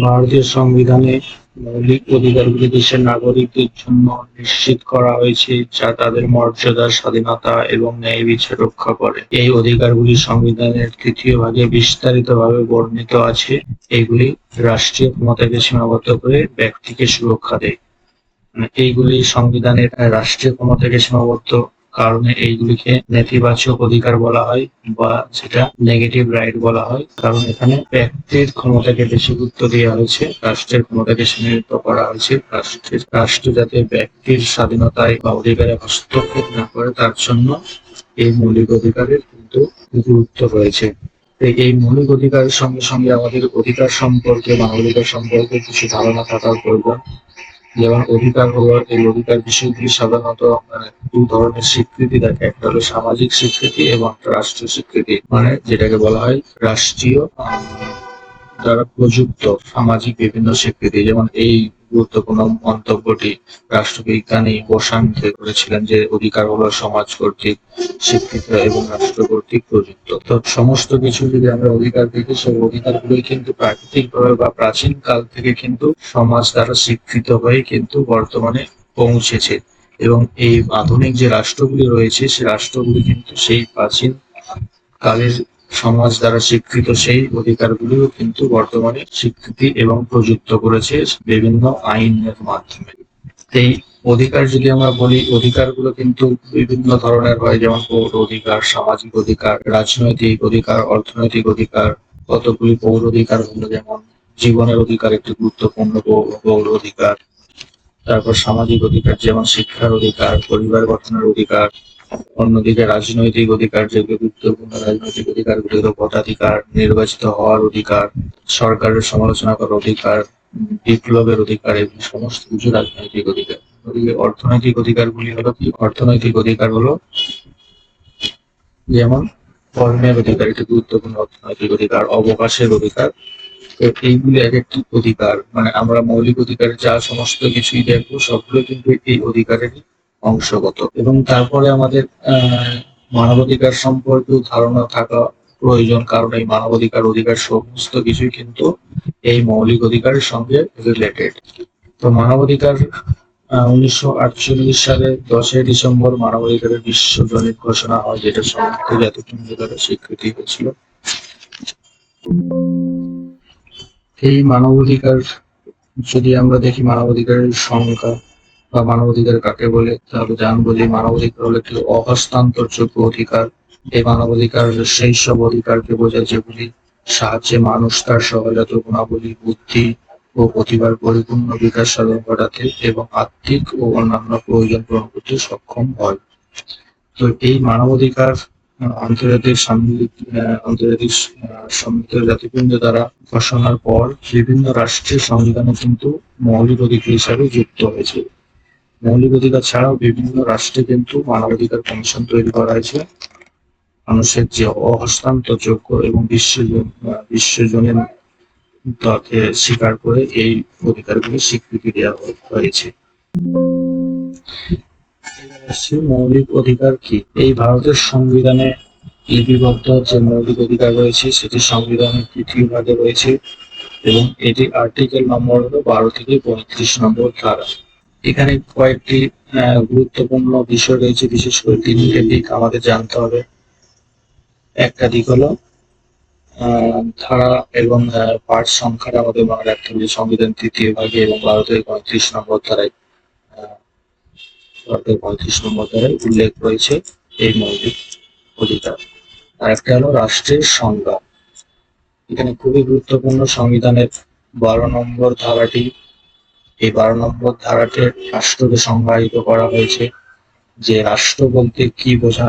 ভারতীয় সংবিধানে মৌলিক অধিকারগুলি দেশের নাগরিকদের জন্য নিশ্চিত করা হয়েছে, যা তাদের মর্যাদা, স্বাধীনতা এবং ন্যায় বিচার রক্ষা করে। এই অধিকারগুলি সংবিধানের তৃতীয় ভাগে বিস্তারিতভাবে বর্ণিত আছে। এগুলি রাষ্ট্রীয় ক্ষমতাকে সীমাবদ্ধ করে ব্যক্তিকে সুরক্ষা দেয়। মানে এইগুলি সংবিধানের রাষ্ট্রীয় ক্ষমতাকে সীমাবদ্ধ কারণে এইগুলিকে নেতিবাচক অধিকার বলা হয় বা সেটা নেগেটিভ রাইট বলা হয়। কারণ এখানে ব্যক্তির ক্ষমতাকে বেশি গুরুত্ব দেওয়া হয়েছে, রাষ্ট্রের ক্ষমতাকে সীমিত করা হয়েছে। রাষ্ট্রের, রাষ্ট্র যাতে ব্যক্তির স্বাধীনতায় বা অধিকারে হস্তক্ষেপ না করে, তার জন্য এই মৌলিক অধিকারের কিন্তু গুরুত্ব রয়েছে। এই- মৌলিক অধিকারের সঙ্গে সঙ্গে আমাদের অধিকার সম্পর্কে মানবাধিকার সম্পর্কে কিছু ধারণা থাকার প্রয়োজন। যেমন অধিকার হলো এই অধিকার বিষয়গুলি সাধারণত দু ধরনের স্বীকৃতি থাকে। একটা হলো সামাজিক স্বীকৃতি এবং রাষ্ট্রীয় স্বীকৃতি। মানে যেটাকে বলা হয় রাষ্ট্রীয় দ্বারা প্রযুক্ত সামাজিক বিভিন্ন স্বীকৃতি। যেমন এই গুরুত্বপূর্ণ মন্তব্যটি রাষ্ট্রবিজ্ঞানী বোসানকে করেছিলেন যে অধিকার হলো সমাজ কর্তৃক স্বীকৃত এবং রাষ্ট্র কর্তৃক প্রযুক্ত। তো সমস্ত কিছু যদি আমরা অধিকার দেখি, সেই অধিকারগুলোই কিন্তু প্রাকৃতিক ভাবে বা প্রাচীন কাল থেকে কিন্তু সমাজ দ্বারা স্বীকৃত হয়ে কিন্তু বর্তমানে পৌঁছেছে। এবং এই আধুনিক যে রাষ্ট্রগুলি রয়েছে, সেই রাষ্ট্রগুলি কিন্তু সেই প্রাচীন কালের সমাজ দ্বারা স্বীকৃত সেই অধিকারগুলিও কিন্তু বর্তমানে স্বীকৃতি এবং প্রযুক্ত করেছে বিভিন্ন আইনের মাধ্যমে। এই অধিকার যদি আমরা বলি, অধিকারগুলো কিন্তু বিভিন্ন ধরনের হয়, যেমন পৌর অধিকার, সামাজিক অধিকার, রাজনৈতিক অধিকার, অর্থনৈতিক অধিকার, কতগুলি পৌর অধিকার হলো, যেমন জীবনের অধিকার, একটি গুরুত্বপূর্ণ পৌর অধিকার। তারপর সামাজিক অধিকার, যেমন শিক্ষার অধিকার, পরিবার গঠনের অধিকার অন্যদিকে রাজনৈতিক অধিকার যেগুলো গুরুত্বপূর্ণ রাজনৈতিক অধিকারগুলি হলো ভোটাধিকার নির্বাচিত হওয়ার অধিকার, সরকারের সমালোচনা করার অধিকার, বিপ্লবের অধিকার এগুলি সমস্ত কিছু রাজনৈতিক অধিকার। অর্থনৈতিক অধিকারগুলি হলো কি? অর্থনৈতিক অধিকার হলো যেমন কর্মের অধিকার একটি গুরুত্বপূর্ণ অর্থনৈতিক অধিকার, অবকাশের অধিকার। এইগুলি এক একটি অধিকার মানে আমরা মৌলিক অধিকারের যা সমস্ত কিছুই দেখব, সবগুলো কিন্তু এই অধিকারেরই অংশগত। এবং তারপরে আমাদের মানবাধিকার সম্পর্কেও ধারণা থাকা প্রয়োজন, কারণ এই মানবাধিকার অধিকার সমস্ত কিছুই কিন্তু এই মৌলিক অধিকারের সঙ্গে রিলেটেড তো মানবাধিকার উনিশশো আটচল্লিশ সালে দশই ডিসেম্বর মানবাধিকারের বিশ্বজনীন ঘোষণা হয়, যেটা সমস্ত জাতিসংঘ দ্বারা স্বীকৃতি হয়েছিল। এই মানবাধিকার, যদি আমরা দেখি মানবাধিকারের সংখ্যা বা মানবাধিকার কাকে বলে তাহলে জানব যে মানবাধিকার হলো একটি অহস্তান্তরযোগ্য অধিকার। এই মানবাধিকার সেই সব অধিকারকে বোঝায় যেগুলি সাহায্যে মানুষ তার সহজাত গুণাবলী বুদ্ধি ও প্রতিভার পরিপূর্ণ বিকাশ সাধন ঘটাতে এবং আর্থিক ও অন্যান্য প্রয়োজন পূরণ করতে সক্ষম হয়। তো এই মানবাধিকার আন্তর্জাতিক আহ, আন্তর্জাতিক সম্মিলিত জাতিপুঞ্জ দ্বারা ঘোষণার পর বিভিন্ন রাষ্ট্রের সংবিধানে কিন্তু মৌলিক অধিকার হিসাবে যুক্ত হয়েছে। মৌলিক অধিকার ছাড়াও বিভিন্ন রাষ্ট্রে কিন্তু মানবাধিকার কমিশন তৈরি করা হয়েছে। মানুষের যে অহস্তান্তরযোগ্য এবং বিশ্ব বিশ্বজনীন তাকে স্বীকার করে এই অধিকারগুলি স্বীকৃতি দেওয়া হয়েছে। মৌলিক অধিকার কি? এই ভারতের সংবিধানে লিপিবদ্ধ যে মৌলিক অধিকার রয়েছে, সেটি সংবিধানের তৃতীয় ভাগে রয়েছে এবং এটি আর্টিকেল নম্বর হলো বারো থেকে পঁয়ত্রিশ নম্বর ধারা। এখানে কয়েকটি গুরুত্বপূর্ণ বিষয় রয়েছে, বিশেষ করে তিনটে দিক আমাদের জানতে হবে। একটা দিক হলো ধারা এবং পাঠ সংখ্যাটা আমাদের মনে রাখতে হবে সংবিধান তৃতীয় ভাগে এবং ভারতের পঁয়ত্রিশ নম্বর ধারায় বারো পঁয়ত্রিশ নম্বর ধারায় উল্লেখ রয়েছে এই মৌলিক অধিকার। আর একটা হলো রাষ্ট্রের সংজ্ঞা। এখানে খুবই গুরুত্বপূর্ণ সংবিধানের বারো নম্বর ধারাটি এই বারো নম্বর ধারাতে রাষ্ট্রকে সংজ্ঞায়িত করা হয়েছে যে রাষ্ট্র বলতে কি বোঝা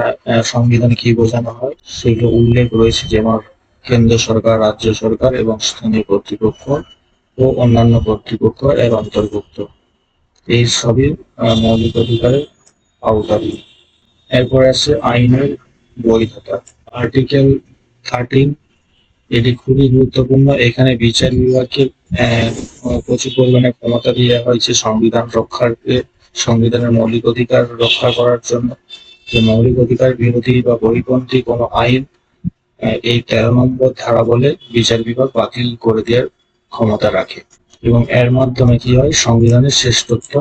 সংবিধানে কি বোঝানো হয় সেগুলো উল্লেখ রয়েছে যেমন কেন্দ্র সরকার, রাজ্য সরকার এবং স্থানীয় কর্তৃপক্ষ ও অন্যান্য কর্তৃপক্ষ এর অন্তর্ভুক্ত। এই সবই মৌলিক অধিকারের আওতাধীন। এরপরে আছে আইনের বৈধতা। আর্টিকেল থার্টিন এটি খুবই গুরুত্বপূর্ণ। এখানে বিচার বিভাগকে প্রচুর পরিমাণে ক্ষমতা দেওয়া হয়েছে সংবিধান রক্ষার সংবিধানের মৌলিক অধিকার রক্ষা করার জন্য। যে মৌলিক অধিকার বিরোধী বা পরিপন্থী কোনো আইন এই তেরো নম্বর ধারা বলে বিচার বিভাগ বাতিল করে দেওয়ার ক্ষমতা রাখে। এবং এর মাধ্যমে কি হয়? সংবিধানের শ্রেষ্ঠত্ব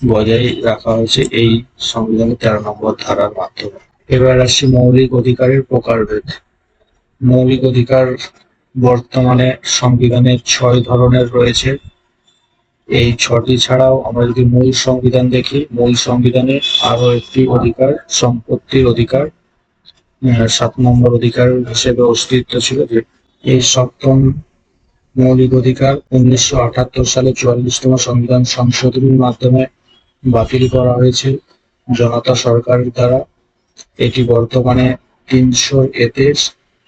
বজায় রাখা হয়েছে এই সংবিধানের তেরো নম্বর ধারার মাধ্যমে। এবার আসছি মৌলিক অধিকারের প্রকারভেদ। মৌলিক অধিকার বর্তমানে সংবিধানে ছয় ধরনের রয়েছে। এই ছটি ছাড়াও আমরা যদি মূল সংবিধান দেখি, মূল সংবিধানে আরও একটি অধিকার, সম্পত্তির অধিকার সাত নম্বর অধিকার হিসেবে অস্তিত্ব ছিল যে এই সপ্তম মৌলিক অধিকার উনিশশো আটাত্তর সালে চুয়াল্লিশতম সংবিধান সংশোধনীর মাধ্যমে বাতিল করা হয়েছে জনতা সরকারের দ্বারা। এটি বর্তমানে তিনশো এতে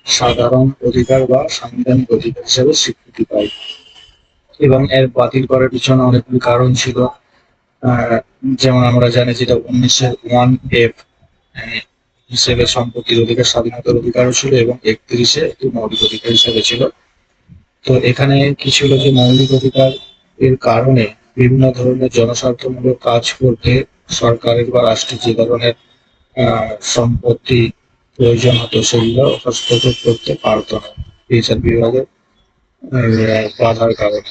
সাধারণ অধিকার বা সাংবিধানিক অধিকার হিসেবে স্বীকৃতি পায়। এবং এর বাতিল করার পিছনে অনেকগুলি কারণ ছিল। যেমন আমরা জানি যেটা উনিশশো ওয়ান এফ হিসেবে সম্পত্তির অধিকার, স্বাধীনতার অধিকারও ছিল এবং একত্রিশে একটি মৌলিক অধিকার হিসেবে ছিল। তো এখানে কি ছিল যে মৌলিক অধিকার এর কারণে বিভিন্ন ধরনের জনস্বার্থমূলক কাজ করতে সরকারের বা রাষ্ট্রের যে ধরনের সম্পত্তি প্রয়োজন হতো সেগুলো হস্তক্ষেপ করতে পারতো না। বিচার বিভাগের বাধার কারণে।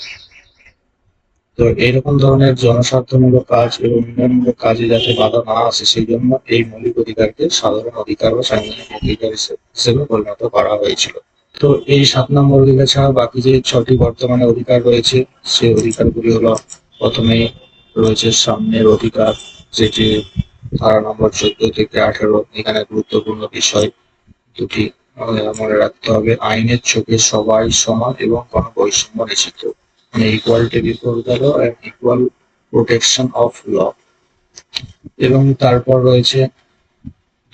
তো এরকম ধরনের জনস্বার্থমূলক কাজ এবং উন্নয়নমূলক কাজে যাতে বাধা না আসে সেই জন্য এই মৌলিক অধিকারকে সাধারণ অধিকার বা সাংবিধানিক অধিকার হিসেবে পরিণত করা হয়েছিল। তো এই সাত নম্বর অধিকার ছাড়া বাকি যে ছটি বর্তমানে অধিকার রয়েছে, সেই অধিকারগুলি হলো প্রথমে রয়েছে সামনের অধিকার, যেটি ধারা নম্বর চোদ্দ থেকে আঠারো এখানে গুরুত্বপূর্ণ বিষয় দুটি মনে রাখতে হবে। আইনের চোখে সবাই সমান এবং কোনো বৈষম্য নিষিদ্ধ মানে equality before the and equal protection of law এবং তারপর রয়েছে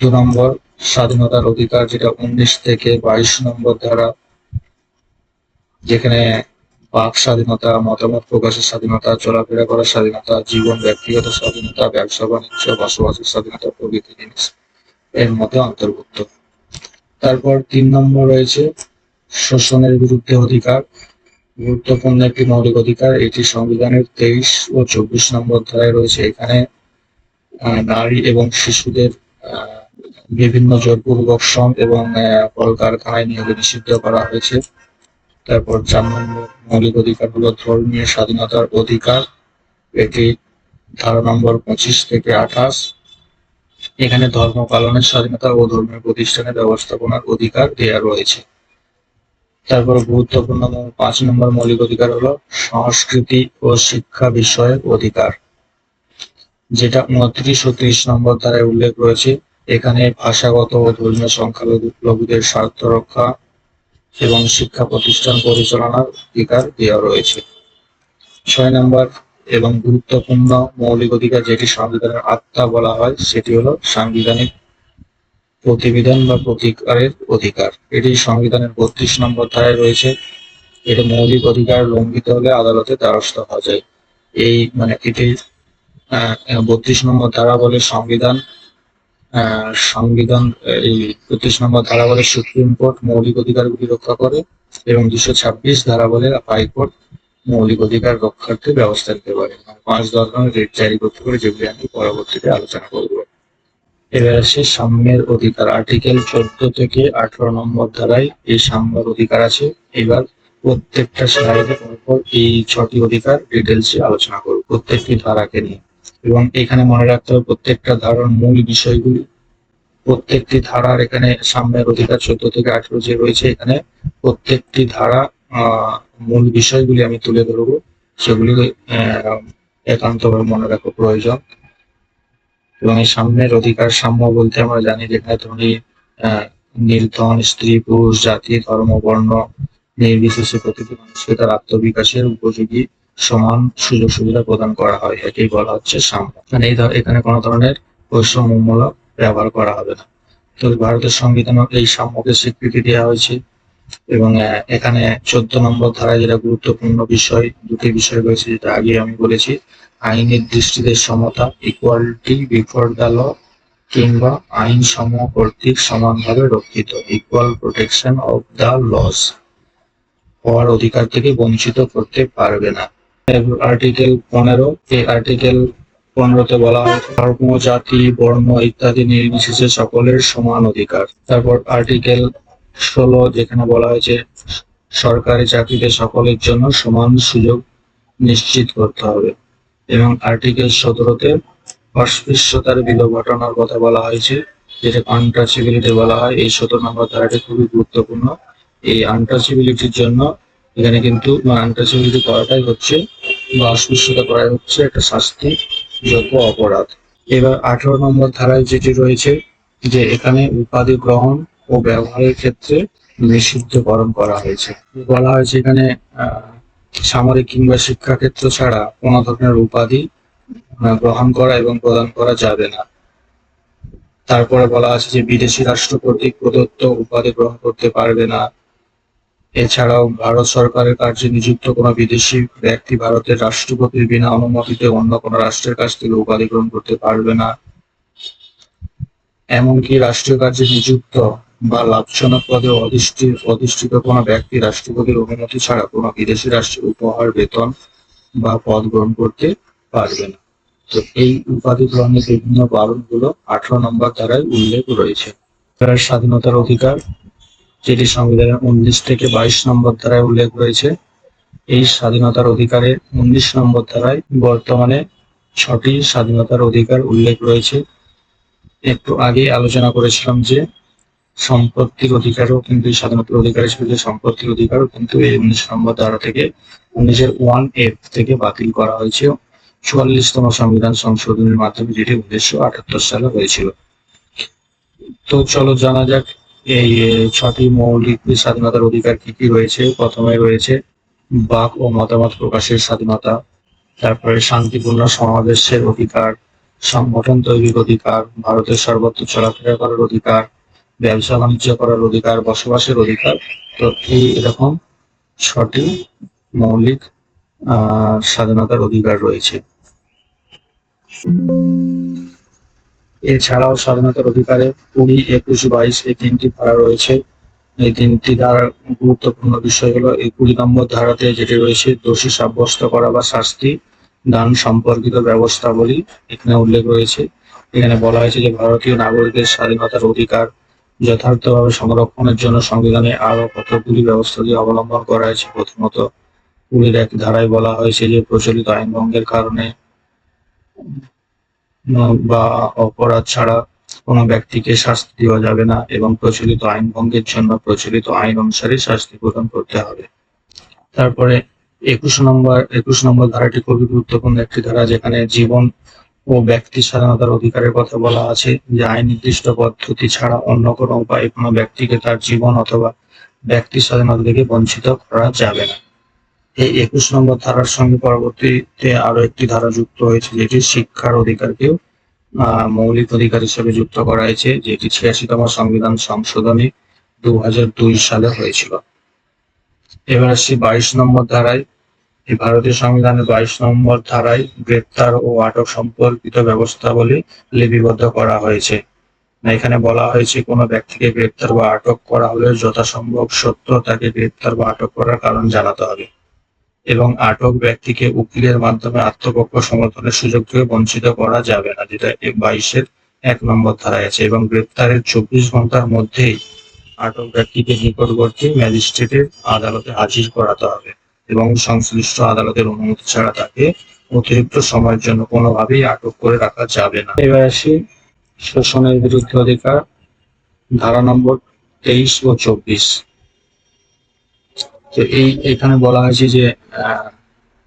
দু নম্বর, স্বাধীনতার অধিকার, যেটা উনিশ থেকে বাইশ নম্বর ধারা, যেখানে বাক স্বাধীনতা, মতামত প্রকাশের স্বাধীনতা, চলাফেরা করার স্বাধীনতা, জীবন, ব্যক্তিগত স্বাধীনতা, ব্যবসা, বাণিজ্য, বসবাসের স্বাধীনতা, প্রভৃতি জিনিস এর মধ্যে অন্তর্ভুক্ত। তারপর তিন নম্বর রয়েছে শোষণের বিরুদ্ধে অধিকার। গুরুত্বপূর্ণ একটি মৌলিক অধিকার, এটি সংবিধানের তেইশ ও চব্বিশ নম্বর ধারায় রয়েছে। এখানে নারী এবং শিশুদের বিভিন্ন জোরপূর্বক শ্রম এবং কলকারখানায় নিয়োগে নিষিদ্ধ করা হয়েছে। তারপর চার নম্বর মৌলিক অধিকার হলো ধর্মীয় স্বাধীনতার অধিকার, এটি ধারা নম্বর পঁচিশ থেকে আঠাশ। এখানে ধর্ম পালনের স্বাধীনতা ও ধর্মীয় প্রতিষ্ঠানের ব্যবস্থাপনার অধিকার দেয়া রয়েছে। তারপর গুরুত্বপূর্ণ পাঁচ নম্বর মৌলিক অধিকার হলো সংস্কৃতি ও শিক্ষা বিষয়ক অধিকার, যেটা উনত্রিশ ও ত্রিশ নম্বর ধারায় উল্লেখ রয়েছে। এখানে ভাষাগত ও ধর্মীয় সংখ্যালঘু সংখ্যালঘুদের স্বার্থ রক্ষা এবং শিক্ষা প্রতিষ্ঠান পরিচালনার অধিকার দেওয়া রয়েছে। ছয় নম্বর এবং গুরুত্বপূর্ণ মৌলিক অধিকার যেটি সংবিধানের আত্মা বলা হয়, সেটি হলো সাংবিধানিক প্রতিবিধান বা প্রতিকারের অধিকার। এটি সংবিধানের বত্রিশ নম্বর ধারায় রয়েছে। এটি মৌলিক অধিকার লঙ্ঘিত হলে আদালতে দ্বারস্থ হওয়া যায়। এই মানে এটি বত্রিশ নম্বর ধারা বলে সংবিধান সংবিধান এই বত্রিশ নম্বর ধারা বলে সুপ্রিম কোর্ট মৌলিক অধিকারগুলি রক্ষা করে এবং দুশো ছাব্বিশ ধারা বলে হাইকোর্ট মৌলিক অধিকার রক্ষার্থে ব্যবস্থা নিতে পারে। পাঁচ ধরনের রেট জারি করতে পারে যেগুলি আমি পরবর্তীতে আলোচনা করব। এবার আসে সাম্যের অধিকার। আর্টিকেল চোদ্দ থেকে আঠারো নম্বর ধারায় এই সাম্যের অধিকার আছে। এবার প্রত্যেকটা স্লাইডের উপর এই ছটি অধিকার ডিটেলসে আলোচনা করব। প্রত্যেকটি ধারাকে নিয়ে। এবং এখানে মনে রাখতে হবে প্রত্যেকটা ধারার মূল বিষয়গুলি। প্রত্যেকটি ধারার এখানে সাম্যের অধিকার চোদ্দ থেকে আঠেরো যে রয়েছে, এখানে প্রত্যেকটি ধারা মূল বিষয়গুলি আমি তুলে ধরবো। সেগুলি একান্তভাবে মনে রাখা প্রয়োজন। এবং এই সাম্যের অধিকার সাম্য বলতে আমরা জানি যেখানে ধনী নির্ধন, স্ত্রী, পুরুষ, জাতি, ধর্ম, বর্ণ, নির্বিশেষে প্রতিটি মানুষকে তার আত্মবিকাশের উপযোগী সমান সুযোগ সুবিধা প্রদান করা হয়, একেই বলা হচ্ছে সাম্য মানে এই এখানে কোনো ধরনের বৈষম্যমূলক ব্যবহার করা হবে না। তো ভারতের সংবিধানে এই সাম্যকে স্বীকৃতি দেওয়া হয়েছে এবং এখানে চোদ্দ নম্বর ধারায় যেটা গুরুত্বপূর্ণ বিষয়, দুটি বিষয় রয়েছে যেটা আগে আমি বলেছি। আইনের দৃষ্টিতে সমতা ইকুয়ালিটি বিফোর দ্য ল কিংবা আইন সমূহ কর্তৃক সমানভাবে রক্ষিত equal protection of the laws হওয়ার অধিকার থেকে বঞ্চিত করতে পারবে না। আর্টিকেল পনেরো এই আর্টিকেল পনেরোতে বলা হয় ধর্ম, জাতি, বর্ণ ইত্যাদি নির্বিশেষে সকলের সমান অধিকার। তারপর আর্টিকেল ষোলো যেখানে বলা হয়েছে, সরকারি চাকরিতে সকলের জন্য সমান সুযোগ নিশ্চিত করতে হবে। এবং আর্টিকেল সতেরোতে অস্পৃশ্যতার বিলোপ ঘটানোর কথা বলা হয়েছে, যেটা আনটাচেবিলিটি বলা হয়। এই সতেরো নম্বর ধারাটি খুবই গুরুত্বপূর্ণ। এই আনটাচেবিলিটির জন্য এখানে কিন্তু আনটাচেবিলিটি করাটাই হচ্ছে বা অস্পৃশ্যতা করা হচ্ছে একটা শাস্তি যোগ্য অপরাধ। এবার আঠারো নম্বর ধারায় যেটি রয়েছে যে এখানে উপাধি গ্রহণ ও ব্যবহারের ক্ষেত্রে নিষিদ্ধকরণ করা হয়েছে। বলা হয়েছে এখানে সামরিক কিংবা শিক্ষাক্ষেত্র ছাড়া কোনো ধরনের উপাধি গ্রহণ করা এবং প্রদান করা যাবে না। তারপরে বলা আছে যে বিদেশি রাষ্ট্র কর্তৃক প্রদত্ত উপাধি গ্রহণ করতে পারবে না। এছাড়াও ভারত সরকারের কার্যে নিযুক্ত কোনো বিদেশি ব্যক্তি ভারতের রাষ্ট্রপতির বিনা অনুমতিতে অন্য কোনো রাষ্ট্রের কাছ থেকে উপাধি গ্রহণ করতে পারবে না। এমনকি রাষ্ট্রীয় কার্যে নিযুক্ত বা লাভজনক পদে অধিষ্ঠিত অধিষ্ঠিত কোনো ব্যক্তি রাষ্ট্রপতির অনুমতি ছাড়া কোনো বিদেশি রাষ্ট্রের উপহার, বেতন বা পদ গ্রহণ করতে পারবে না। তো এই উপাধি গ্রহণের বিভিন্ন বারণগুলো আঠারো নম্বর ধারায় উল্লেখ রয়েছে। তার স্বাধীনতার অধিকার যেটি সংবিধানের উনিশ থেকে বাইশ নম্বর ধারায় উল্লেখ রয়েছে। এই স্বাধীনতার অধিকারের উনিশ নম্বর ধারায় বর্তমানে ছটি স্বাধীনতার অধিকার উল্লেখ রয়েছে। একটু আগে আলোচনা করেছিলাম যে সম্পত্তির অধিকারও কিন্তু স্বাধীনতার অধিকার হিসেবে সম্পত্তির অধিকারও কিন্তু এই উনিশ নম্বর ধারা থেকে উনিশের ওয়ান এফ থেকে বাতিল করা হয়েছে। চুয়াল্লিশতম সংবিধান সংশোধনের মাধ্যমে যেটি উনিশশো আটাত্তর সালে হয়েছিল। তো চলো জানা যাক এই ছটি মৌলিক স্বাধীনতার অধিকার কি কি রয়েছে? প্রথমে রয়েছে বাক ও মতামত প্রকাশের স্বাধীনতা, তারপরে শান্তিপূর্ণ সমাবেশের অধিকার, সংগঠন তৈরির অধিকার, ভারতের সর্বত্র চলাফেরা করার অধিকার, ব্যবসা বাণিজ্য করার অধিকার, বসবাসের অধিকার। তো এই এরকম ছটি মৌলিক স্বাধীনতার অধিকার রয়েছে। এছাড়াও স্বাধীনতার অধিকারে কুড়ি, একুশ, বাইশ এই তিনটি ধারা রয়েছে। এই তিনটি ধারার গুরুত্বপূর্ণ বিষয় হলো এই কুড়ি নম্বর ধারাতে যেটি রয়েছে, দোষী সাব্যস্ত করা বা শাস্তি দান সম্পর্কিত ব্যবস্থাবলী। এখানে উল্লেখ রয়েছে, এখানে বলা হয়েছে যে ভারতীয় নাগরিকের স্বাধীনতার অধিকার যথার্থভাবে সংরক্ষণের জন্য সংবিধানে আরও কতগুলি ব্যবস্থা দিয়ে অবলম্বন করা হয়েছে। প্রথমত, কুড়ির এক ধারায় বলা হয়েছে যে প্রচলিত আইন ভঙ্গের কারণে বা অপরাধ ছাড়া কোনো ব্যক্তিকে শাস্তি দেওয়া যাবে না এবং প্রচলিত আইন ভঙ্গের জন্য প্রচলিত আইন অনুসারে শাস্তি প্রদান করতে হবে। তারপরে একুশ নম্বর একুশ নম্বর ধারাটি খুবই গুরুত্বপূর্ণ একটি ধারা যেখানে জীবন ও ব্যক্তি স্বাধীনতার অধিকারের কথা বলা আছে যে আইন নির্দিষ্ট পদ্ধতি ছাড়া অন্য কোনো উপায়ে কোনো ব্যক্তিকে তার জীবন অথবা ব্যক্তি স্বাধীনতা থেকে বঞ্চিত করা যাবে না। এই একুশ নম্বর ধারার সঙ্গে পরবর্তীতে আরও একটি ধারা যুক্ত হয়েছে, যেটি শিক্ষার অধিকারকেও মৌলিক অধিকার হিসেবে যুক্ত করা হয়েছে, যেটি ছিয়াশিতম সংবিধান সংশোধনী দু সালে হয়েছিল। এবার আসছি বাইশ নম্বর ধারায়। এই ভারতীয় সংবিধানের বাইশ নম্বর ধারায় গ্রেপ্তার ও আটক সম্পর্কিত ব্যবস্থাবলী লিপিবদ্ধ করা হয়েছে। এখানে বলা হয়েছে কোনো ব্যক্তিকে গ্রেপ্তার বা আটক করা হলে যথাসম্ভব সত্য তাকে গ্রেপ্তার বা আটক করার কারণ জানাতে হবে। এবং আটক ব্যক্তিকে উকিলের মাধ্যমে আত্মপক্ষ সমর্থনের সুযোগ থেকে বঞ্চিত করা যাবে না, যেটা বাইশের এক নম্বর ধারায় আছে এবং গ্রেপ্তারের চব্বিশ ঘণ্টার মধ্যেই আটক ব্যক্তিকে নিকটবর্তী ম্যাজিস্ট্রেটের আদালতে হাজির করাতে হবে এবং সংশ্লিষ্ট আদালতের অনুমতি ছাড়া তাকে অতিরিক্ত সময়ের জন্য কোনোভাবেই আটক করে রাখা যাবে না। এবার আসি শোষণের বিরুদ্ধে অধিকার, ধারা নম্বর তেইশ ও চব্বিশ। তো এই, এখানে বলা হয়েছে যে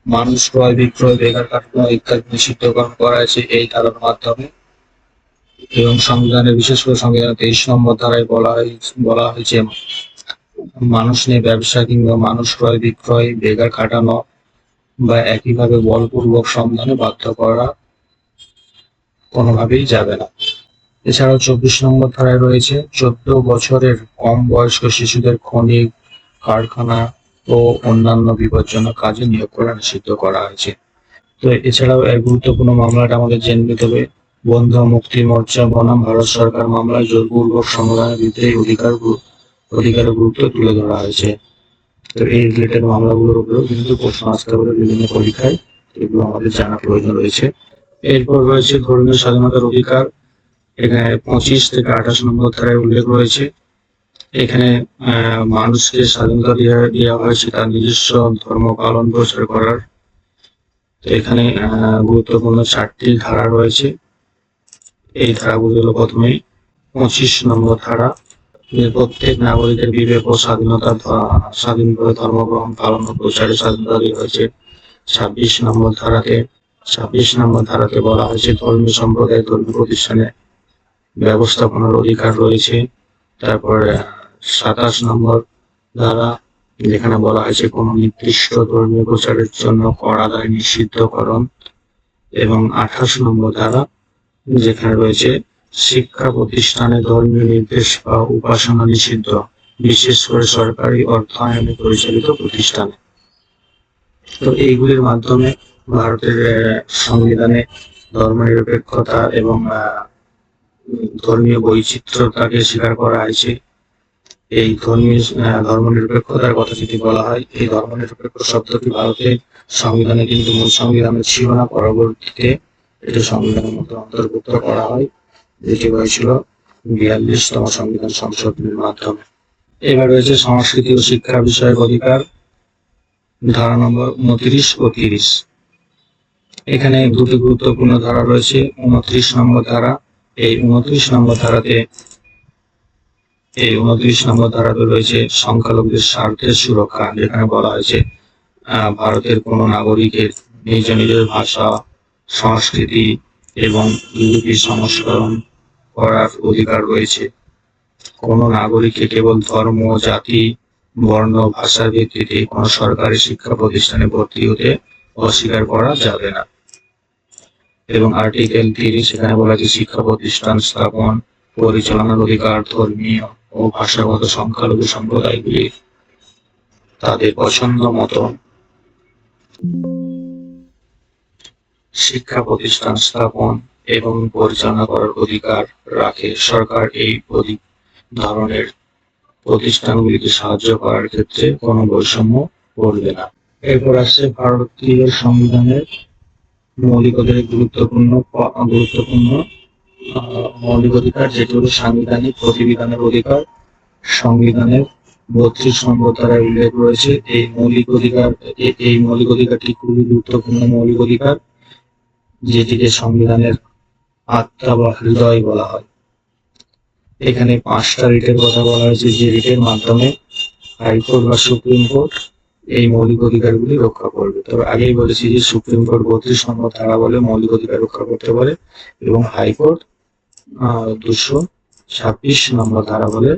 মানুষ ক্রয়, বিক্রয়, বেকার কাঠামো ইত্যাদি নিষিদ্ধকরণ করা হয়েছে এই ধারার মাধ্যমে। এবং সংবিধানে, বিশেষ করে সংবিধানের তেইশ নম্বর ধারায় বলা হয়েছে বলা হয়েছে, মানুষ নিয়ে ব্যবসা কিংবা মানুষ ক্রয়, বিক্রয়, বেকার কাটানো বা একইভাবে বলপূর্বক সন্ধানে বাধ্য করা কোনোভাবেই যাবে না। এছাড়াও চব্বিশ নম্বর ধারায় রয়েছে, চোদ্দ বছরের কম বয়স্ক শিশুদের খনি কারখানা ও অন্যান্য বিপজ্জনক কাজে নিয়োগ করা নিষিদ্ধ করা হয়েছে। তো এছাড়াও এর গুরুত্বপূর্ণ মামলাটা আমাদের জেনে নিতে হবে। বন্ধু মুক্তি মোর্চা, বনাম ভারত সরকার মামলায় জোরপূর্বক সংগ্রামের বিরুদ্ধে অধিকার অধিকারের গুরুত্ব তুলে ধরা হয়েছে। তো এই রিলেটেড মামলাগুলোর উপরেও কিন্তু প্রশ্ন আসতে পারে বিভিন্ন পরীক্ষায় এগুলো আমাদের জানা প্রয়োজন রয়েছে। এরপর রয়েছে ধর্মীয় স্বাধীনতার অধিকার। এখানে পঁচিশ থেকে আঠাশ নম্বর ধারায় উল্লেখ রয়েছে। এখানে মানুষকে স্বাধীনতা দেওয়া দেওয়া হয়েছে তার নিজস্ব ধর্ম পালন প্রচার করার। তো এখানে গুরুত্বপূর্ণ চারটি ধারা রয়েছে। এই ধারাগুলি হলো প্রথমে পঁচিশ নম্বর ধারা প্রত্যেক নাগরিকের বিবেক ও স্বাধীনতা স্বাধীনভাবে ধর্মগ্রহণ, পালন ও প্রচারের স্বাধীনতা দেওয়া হয়েছে। ছাব্বিশ নম্বর ধারাতে, ছাব্বিশ নম্বর ধারাতে বলা হয়েছে ধর্মীয় সম্প্রদায়, ধর্মীয় প্রতিষ্ঠানে ব্যবস্থাপনার অধিকার রয়েছে। তারপরে সাতাশ নম্বর দ্বারা যেখানে বলা হয়েছে, কোন নির্দিষ্ট ধর্মীয় প্রচারের জন্য কর আদায় নিষিদ্ধকরণ। এবং আঠাশ নম্বর দ্বারা যেখানে রয়েছে, শিক্ষা প্রতিষ্ঠানে ধর্মীয় নির্দেশ বা উপাসনা নিষিদ্ধ, বিশেষ করে সরকারি অর্থায়নে পরিচালিত প্রতিষ্ঠানে। তো এইগুলির মাধ্যমে ভারতের সংবিধানে ধর্মনিরপেক্ষতা এবং ধর্মীয় বৈচিত্র্যতাকে স্বীকার করা হয়েছে। এই ধর্মীয় ধর্মনিরপেক্ষতার কথা যদি বলা হয়, এই ধর্মনিরপেক্ষ শব্দটি ভারতের সংবিধানে কিন্তু মূল সংবিধানে ছিল না। পরবর্তীতে এটি সংবিধানের মধ্যে অন্তর্ভুক্ত করা হয়, যেটি হয়েছিল বিয়াল্লিশতম সংবিধান সংশোধনের মাধ্যমে। এবার রয়েছে সংস্কৃতি ও শিক্ষা বিষয়ক অধিকার, ধারা নম্বর উনত্রিশ ও তিরিশ। এখানে দুটি গুরুত্বপূর্ণ ধারা রয়েছে, উনত্রিশ নম্বর ধারা। এই উনত্রিশ নম্বর ধারাতে এই উনত্রিশ নম্বর ধারাতে রয়েছে সংখ্যালঘুদের স্বার্থের সুরক্ষা, যেখানে বলা হয়েছে ভারতের কোন নাগরিকের নিজ নিজের ভাষা, সংস্কৃতি এবং লিপি সংস্করণ করার অধিকার রয়েছে। কোন নাগরিককে কেবল ধর্ম, জাতি, বর্ণ, ভাষার ভিত্তিতে কোন সরকারি শিক্ষা প্রতিষ্ঠানে ভর্তি হতে অস্বীকার করা যাবে না। এবং আর্টিকেল তিরিশ এখানে বলা হয়েছে, শিক্ষা প্রতিষ্ঠান স্থাপন পরিচালনার অধিকার, ধর্মীয় ও ভাষাগত সংখ্যালঘু সম্প্রদায়গুলি তাদের পছন্দ মতো শিক্ষা প্রতিষ্ঠান স্থাপন এবং পরিচালনা করার অধিকার রাখে। সরকার এই ধরনের প্রতিষ্ঠানগুলিকে সাহায্য করার ক্ষেত্রে কোনো বৈষম্য করবে না। এরপর আসছে ভারতীয় সংবিধানের মৌলিক অধিকার গুরুত্বপূর্ণ গুরুত্বপূর্ণ মৌলিক অধিকার, যেটি হলো সাংবিধানিক প্রতিবিধানের অধিকার। সংবিধানের বত্রিশ নম্বর ধারায় উল্লেখ রয়েছে, এই মৌলিক অধিকার এই মৌলিক অধিকারটি খুবই গুরুত্বপূর্ণ মৌলিক অধিকার, যেটিকে সংবিধানের আত্মা বা হৃদয় বলা হয়। এখানে পাঁচটা রিটের কথা বলা হয়েছে, যে রিটের মাধ্যমে হাইকোর্ট বা সুপ্রিম কোর্ট এই মৌলিক অধিকারগুলি রক্ষা করবে। তবে আগেই বলেছি যে সুপ্রিম কোর্ট বত্রিশ নম্বর ধারা বলে মৌলিক অধিকার রক্ষা করতে পারে এবং হাইকোর্ট দুশো ছাব্বিশ নম্বর ধারা বলে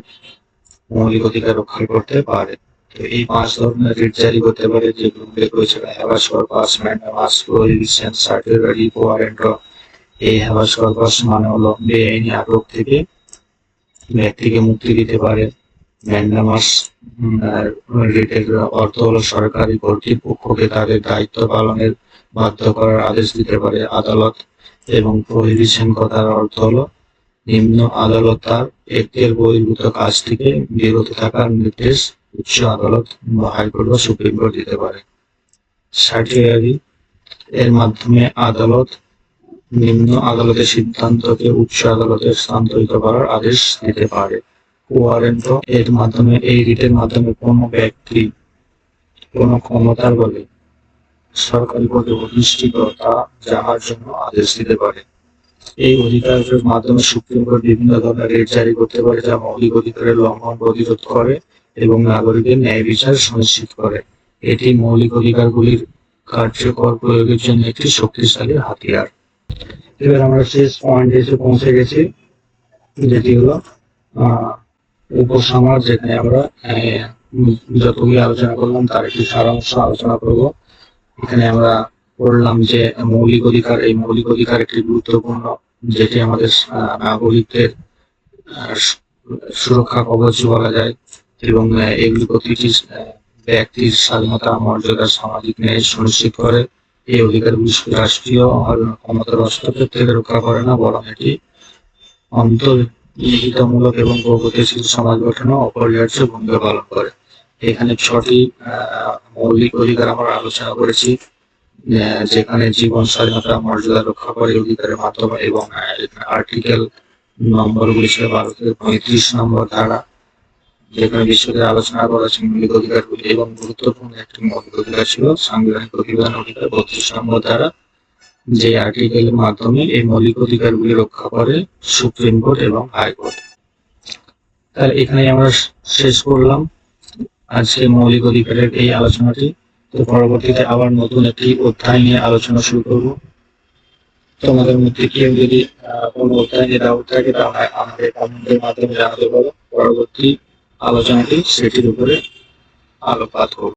মৌলিক অধিকার রক্ষা করতে পারে। তো এই পাঁচ ধরনের রিট জারি করতে পারে, যেগুলো উল্লেখ রয়েছে habeas corpus mandamus prohibition certificate warrant এই হ্যাভাস কর্পাস মানে হলো বেআইনি আটক থেকে ব্যক্তিকে মুক্তি দিতে পারে। ম্যান্ডামাস রিটের অর্থ হলো সরকারি কর্তৃপক্ষকে তাদের দায়িত্ব পালনের বাধ্য করার আদেশ দিতে পারে আদালত। এবং প্রহিবিশন কথার অর্থ হলো নিম্ন আদালত তার ব্যক্তির বহির্ভূত কাজ থেকে বিরত থাকার নির্দেশ উচ্চ আদালত বা হাইকোর্ট বা সুপ্রিম কোর্ট দিতে পারে। সার্টিয়ারি এর মাধ্যমে আদালত নিম্ন আদালতের সিদ্ধান্তকে উচ্চ আদালতে স্থানান্তরিত করার আদেশ দিতে পারে। ওয়ারেন্ট এর মাধ্যমে, এই রিটের মাধ্যমে কোনো ব্যক্তি কোনো ক্ষমতার বলে সরকারি পদে অধিষ্ঠিত তা জানার জন্য আদেশ দিতে পারে। এই অধিকারের মাধ্যমে সুপ্রিম কোর্ট বিভিন্ন ধরনের রেট জারি করতে পারে, যা মৌলিক অধিকারের লঙ্ঘন প্রতিরোধ করে এবং নাগরিকের ন্যায় বিচার সুনিশ্চিত করে। এটি মৌলিক অধিকারগুলির কার্যকর প্রয়োগের জন্য একটি শক্তিশালী হাতিয়ার। এবার আমরা শেষ পয়েন্টে এসে পৌঁছে গেছি, যেটি হলো উপসংহার যেখানে আমরা যতগুলি আলোচনা করলাম, তার একটি সারাংশ আলোচনা করব। এখানে আমরা পড়লাম যে মৌলিক অধিকার, এই মৌলিক অধিকার একটি গুরুত্বপূর্ণ, যেটি আমাদের নাগরিকদের সুরক্ষা কবচ বলা যায় এবং এগুলি প্রতিটি ব্যক্তির স্বাধীনতা, মর্যাদা, সামাজিক ন্যায় সুনিশ্চিত করে। এই অধিকারগুলি রাষ্ট্রীয় ক্ষমতার হস্তক্ষেপ থেকে রক্ষা করে না, বরং এটি অন্তর্লিখিতমূলক এবং প্রগতিশীল সমাজ গঠনে অপরিহার্য ভূমিকা পালন করে। এখানে ছটি মৌলিক অধিকার আমরা আলোচনা করেছি। যেখানে জীবন স্বাধীনতা মর্যাদা রক্ষা করে অধিকারের মাধ্যমে এবং আর্টিকেল নম্বরগুলি ছিল ভারতের পঁয়ত্রিশ নম্বর ধারা, যেখানে বিশ্বদের আলোচনা করা হচ্ছে মৌলিক অধিকারগুলি এবং গুরুত্বপূর্ণ একটি মৌলিক অধিকার ছিল সাংবিধানিক অধিকার অধিকার বত্রিশ নম্বর দ্বারা যে আর্টিকেলের মাধ্যমে এই মৌলিক অধিকারগুলি রক্ষা করে সুপ্রিম কোর্ট এবং হাইকোর্ট তাহলে এখানে আমরা শেষ করলাম। আজকে মৌলিক অধিকারের এই আলোচনাটি তো পরবর্তীতে আবার নতুন একটি অধ্যায় নিয়ে আলোচনা শুরু করব। তোমাদের মধ্যে কেউ যদি কোনো অধ্যায় নিয়ে ডাউট থাকে, তাহলে আমাদের কমেন্টের মাধ্যমে জানাতে পারো। পরবর্তী আলোচনাটি সেটির উপরে আলোকপাত করব